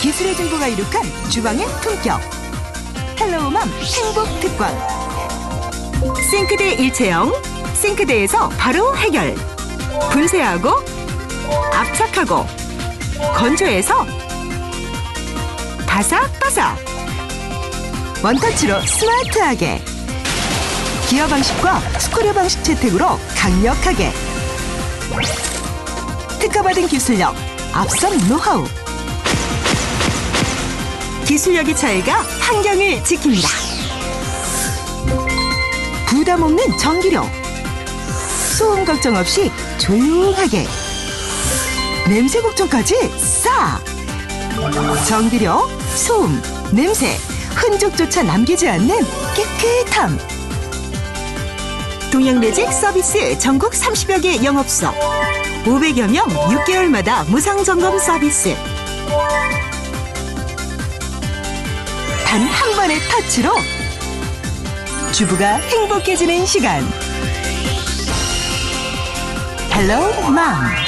기술의 정보가 이룩한 주방의 품격. 헬로우맘 행복 특권. 싱크대 일체형. 싱크대에서 바로 해결. 분쇄하고 압착하고 건조해서 바삭바삭. 원터치로 스마트하게. 기어 방식과 스크류 방식 채택으로 강력하게. 특허받은 기술력, 앞선 노하우. 기술력의 차이가 환경을 지킵니다. 부담 없는 전기료. 소음 걱정 없이 조용하게. 냄새 걱정까지 싹. 전기료, 소음, 냄새, 흔적조차 남기지 않는 깨끗함. 동양매직 서비스 전국 30여 개 영업소. 500여 명 6개월마다 무상 점검 서비스. 단 한 번의 터치로 주부가 행복해지는 시간. 헬로 맘.